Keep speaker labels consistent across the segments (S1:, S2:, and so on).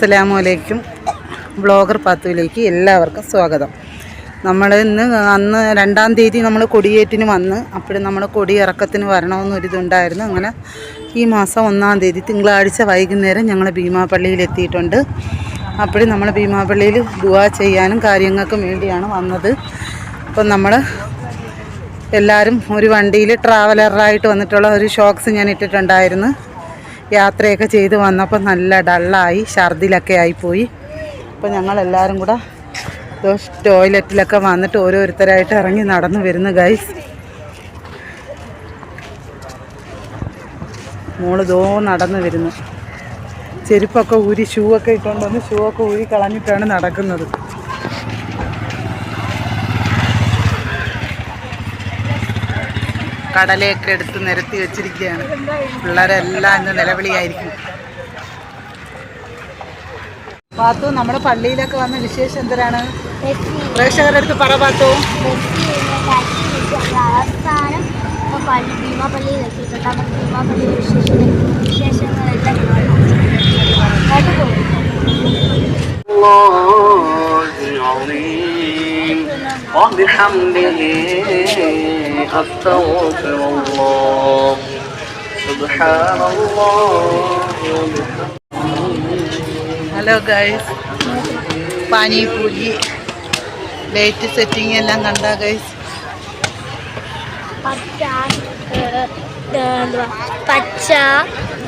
S1: അസ്സലാമു അലൈക്കും ബ്ലോഗർ പാത്തുവിലേക്ക് എല്ലാവർക്കും സ്വാഗതം. നമ്മൾ ഇന്ന് അന്ന് രണ്ടാം തീയതി നമ്മൾ കൊടിയേറ്റിന് വന്ന് അപ്പോഴും നമ്മൾ കൊടി ഇറക്കത്തിന് വരണമെന്നൊരിതുണ്ടായിരുന്നു. അങ്ങനെ ഈ മാസം ഒന്നാം തീയതി തിങ്കളാഴ്ച വൈകുന്നേരം ഞങ്ങൾ ഭീമാപള്ളിയിൽ എത്തിയിട്ടുണ്ട്. അപ്പോഴും നമ്മൾ ഭീമാപള്ളിയിൽ ദുവാ ചെയ്യാനും കാര്യങ്ങൾക്കും വേണ്ടിയാണ് വന്നത്. അപ്പം നമ്മൾ എല്ലാവരും ഒരു വണ്ടിയിൽ ട്രാവലറായിട്ട് വന്നിട്ടുള്ള ഒരു ഷോക്സ് ഞാൻ ഇട്ടിട്ടുണ്ടായിരുന്നു. യാത്രയൊക്കെ ചെയ്ത് വന്നപ്പോൾ നല്ല ഡള്ളായി ഛർദിലൊക്കെ ആയിപ്പോയി. അപ്പോൾ ഞങ്ങളെല്ലാവരും കൂടെ ടോയ്ലറ്റിലൊക്കെ വന്നിട്ട് ഓരോരുത്തരായിട്ട് ഇറങ്ങി നടന്നു വരുന്നു ഗൈസ് മോൾ ദോ നടന്നു വരുന്നു. ചെരുപ്പൊക്കെ ഊരി ഷൂ ഒക്കെ ഇട്ടുകൊണ്ട് വന്ന് ഷൂ ഒക്കെ ഊരി കളഞ്ഞിട്ടാണ് നടക്കുന്നത്. കടലയൊക്കെ എടുത്ത് നിരത്തി വെച്ചിരിക്കുകയാണ്. പിള്ളേരെല്ലാം ഇന്ന് നിലവിളിയായിരിക്കും. പാത്തു നമ്മുടെ പള്ളിയിലൊക്കെ വന്ന വിശേഷം എന്തിനാണ് പ്രേക്ഷകരുടെ അടുത്ത് പറ പാത്തു.
S2: അവസാനം പള്ളി ഭീമാപ്പള്ളിയിൽ എത്തിയിട്ടുണ്ട് ഭീമാപള്ളി വിശേഷ വിശേഷങ്ങളെല്ലാം
S3: الله العظيم وبحمده أستغفر الله سبحان الله وبحمده
S1: hello guys panipuri light setting എല്ലാം കണ്ട ഗൈസ്
S2: പച്ച ഏഹ്, എന്തുവാ പച്ച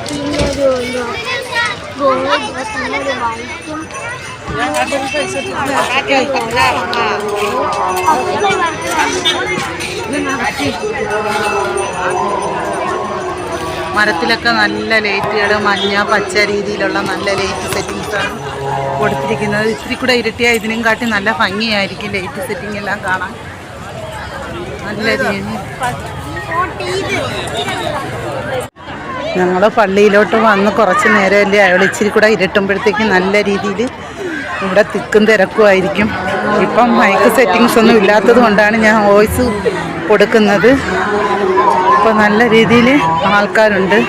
S2: പിന്നെ
S1: മരത്തിലൊക്കെ നല്ല ലൈറ്റുകൾ മഞ്ഞ പച്ച രീതിയിലുള്ള നല്ല ലൈറ്റ് സെറ്റിങ്സാണ് കൊടുത്തിരിക്കുന്നത്. ഇത്തിരി കൂടെ ഇരുട്ടിയാൽ ഇതിനും കാട്ടി നല്ല ഭംഗിയായിരിക്കും ലൈറ്റ് സെറ്റിംഗ് എല്ലാം കാണാൻ. നല്ല രീതി ഞങ്ങൾ പള്ളിയിലോട്ട് വന്ന് കുറച്ച് നേരമല്ലേ അയാൾ ഇച്ചിരി കൂടെ ഇരട്ടുമ്പോഴത്തേക്ക് നല്ല രീതിയിൽ ഇവിടെ തിക്കും തിരക്കുമായിരിക്കും. ഇപ്പം മൈക്ക് സെറ്റിങ്സ് ഒന്നും ഇല്ലാത്തത് കൊണ്ടാണ് ഞാൻ വോയിസ് കൊടുക്കുന്നത്. ഇപ്പം നല്ല രീതിയിൽ ആൾക്കാരുണ്ട്.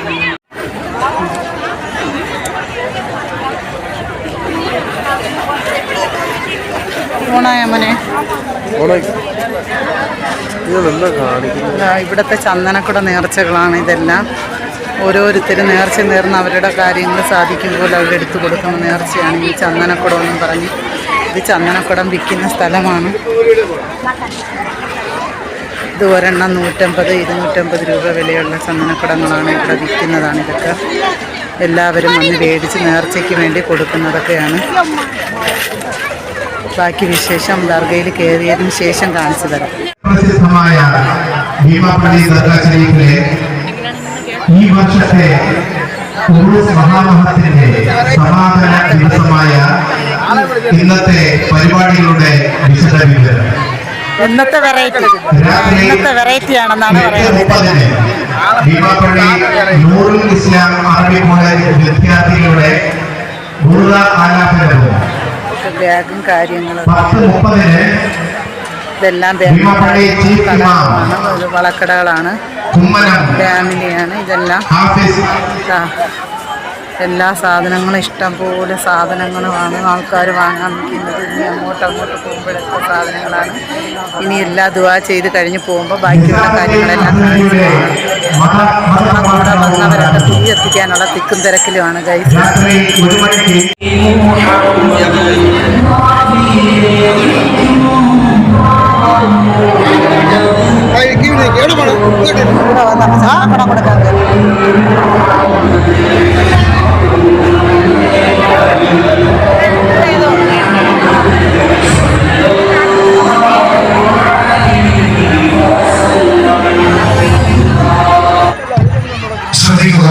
S1: ഓണായ മോനെ?
S3: ഇതെന്താ കാണിക്കുന്നത്
S1: ദാ ഇവിടുത്തെ ചന്ദനക്കുട നേർച്ചകളാണ് ഇതെല്ലാം. ഓരോരുത്തർ നേർച്ച നേർന്ന് അവരുടെ കാര്യങ്ങൾ സാധിക്കും പോലെ അവരെടുത്ത് കൊടുക്കുന്ന നേർച്ചയാണ് ഈ ചന്ദനക്കുടം എന്ന് പറഞ്ഞ്. ഇത് ചന്ദനക്കുടം വിൽക്കുന്ന സ്ഥലമാണ്. ഇത് ഒരെണ്ണം നൂറ്റമ്പത് ഇരുന്നൂറ്റമ്പത് രൂപ വിലയുള്ള ചന്ദനക്കുടങ്ങളാണ് ഇവിടെ വിൽക്കുന്നതാണ് ഇതൊക്കെ. എല്ലാവരും വന്ന് മേടിച്ച് നേർച്ചയ്ക്ക് വേണ്ടി കൊടുക്കുന്നതൊക്കെയാണ്. ബാക്കി വിശേഷം ദർഗയിൽ കയറിയതിന് ശേഷം കാണിച്ചു തരാം.
S4: ഈ വർഷത്തെ മഹാമഹത്തിന്റെ സമാപന ദിവസമായ ഇന്നത്തെ പരിപാടികളുടെ വിശദ വിവരം
S1: ഇന്നത്തെ വെറൈറ്റി ഇന്നത്തെ വെറൈറ്റി ആണെന്നാണ് പറയുന്നത്.
S4: നൂറുൽ ഇസ്ലാം അറബി കോളേജ് വിദ്യാർത്ഥികളുടെ ഗുരുത ആലാപനവും.
S1: ബാഗും കാര്യങ്ങളും.
S4: പത്ത് മുപ്പതിന്
S1: ഇതെല്ലാം വളക്കടകളാണ്. ഫാമിലിയാണ് ഇതെല്ലാം. എല്ലാ സാധനങ്ങളും ഇഷ്ടം പോലെ സാധനങ്ങളുമാണ് ആൾക്കാർ വാങ്ങാൻ നിൽക്കുന്നത്. ഇനി അങ്ങോട്ട് അങ്ങോട്ട് പോകുമ്പോഴൊക്കെ സാധനങ്ങളാണ്. ഇനി എല്ലാ ദുവാ ചെയ്ത് കഴിഞ്ഞ് പോകുമ്പോൾ ബാക്കിയുള്ള കാര്യങ്ങളെല്ലാം നമ്മുടെ വന്നവരൊക്കെ തീ എത്തിക്കാനുള്ള തിക്കും തിരക്കിലുമാണ് ഗൈസ്.
S4: രാത്രി മണിക്ക്
S1: ഇവിടെ വന്ന് സാധനം കൊടുക്കാൻ കയറി
S4: ശ്രദ്ധിക്കുക.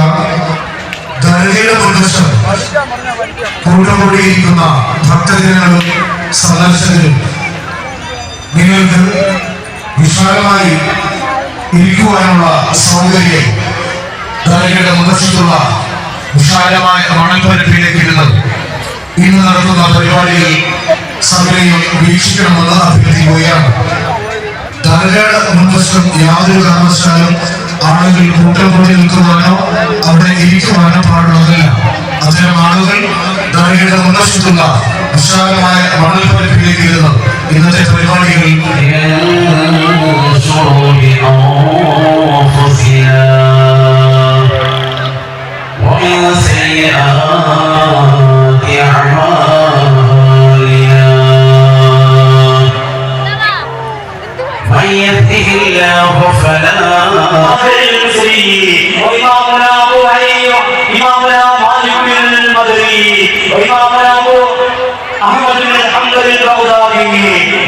S4: ദർഗയുടെ പ്രദർശനം കൂട്ടംകൂടിയിരിക്കുന്ന ഭക്തജനങ്ങളും സന്ദർശകരും നിങ്ങൾക്ക് വിശാലമായി ഇരിക്കുവാനുള്ള സൗകര്യം ദർഗയുടെ മുഖത്തുള്ള വിശാലമായ മണൽപ്പരപ്പിലേക്ക് ഇടുന്നത് ഇന്ന് നടത്തുന്ന പരിപാടിയിൽ സഭയും വീക്ഷിക്കണമെന്ന് അഭ്യർത്ഥിക്കുകയാണ്. ദർഗയുടെ മുൻവശം യാതൊരു കാരണവശാലും ആളുകൾ കൂട്ടം കൂടി നിൽക്കുവാനോ അവിടെ ഇരിക്കുവാനോ പാടുള്ളതല്ല. അത്തരം ആളുകൾ ധാരയുടെ മുൻവശത്തുള്ള വിശാലമായ മണൽപ്പരപ്പിലേക്ക് ഇരുന്ന് ഇന്നത്തെ പരിപാടികൾ
S5: شرور أنفسنا ومن سيئات أعمالنا من يهده الله فلا وإمامنا أبو هريرة إمامنا مالك بن المدري وإمامنا أبو أحمد بن الحنبل البغدادي الدين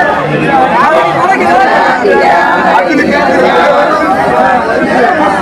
S5: Yeah.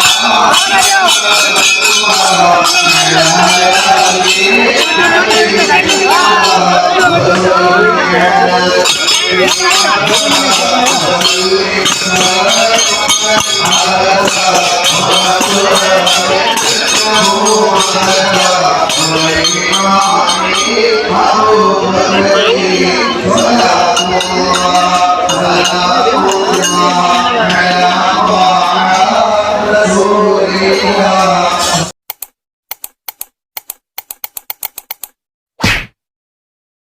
S5: Oh,
S3: my God.